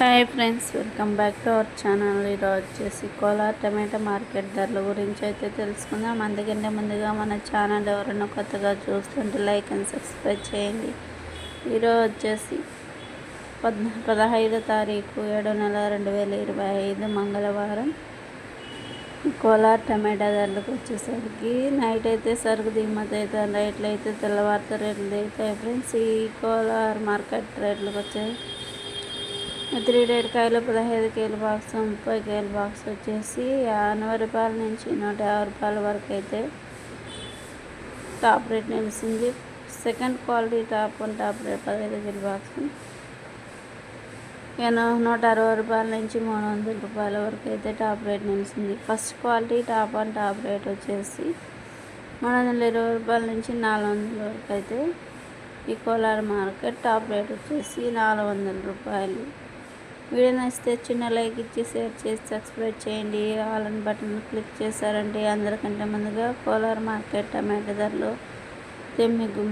Hi friends welcome back to our channel. ఈరోజు వచ్చేసి కోలార్ టమాటా market ధరల గురించి అయితే తెలుసుకుందాం. అందుకంటే ముందుగా మన ఛానల్ ఎవరైనా కొత్తగా చూస్తుంటే లైక్ అండ్ సబ్స్క్రైబ్ చేయండి. ఈరోజు వచ్చేసి పద్ పదహైదో తారీఖు ఏడో నెల రెండు వేల ఇరవై ఐదు మంగళవారం కోలార్ టమాటా ధరలకు వచ్చేసరికి నైట్ అయితే సరుకు దిగుమతి అయితే రేట్లు అయితే తెల్లవారితో రేట్లు దిగుతాయి ఫ్రెండ్స్ ఈ కోలార్ మార్కెట్ రేట్లకు వచ్చాయి త్రీ డేట్ కాయలు పదహైదు కేల బాక్స్ ముప్పై కేల బాక్స్ వచ్చేసి ఎనభై రూపాయల నుంచి నూట యాభై రూపాయల వరకు అయితే టాప్ రేట్ నిలిచింది. Second quality top one top rate పదహైదు కేల బాక్స్ నూట అరవై రూపాయల నుంచి మూడు వందల రూపాయల వరకు అయితే టాప్ రేట్ నిలిచింది. First quality top and top rate వచ్చేసి మూడు వందల ఇరవై రూపాయల నుంచి నాలుగు వందల వరకు అయితే ఈ కోలార్ మార్కెట్ టాప్ రేట్ వచ్చేసి నాలుగు వందల రూపాయలు. వీడియో నచ్చితే చిన్న లైక్ ఇచ్చి షేర్ చేసి సబ్స్క్రైబ్ చేయండి. ఆలన్ బటన్ క్లిక్ చేశారంటే అందరికంటే ముందుగా కోలార్ మార్కెట్ టమాటా ధరలు తెమ్మిగు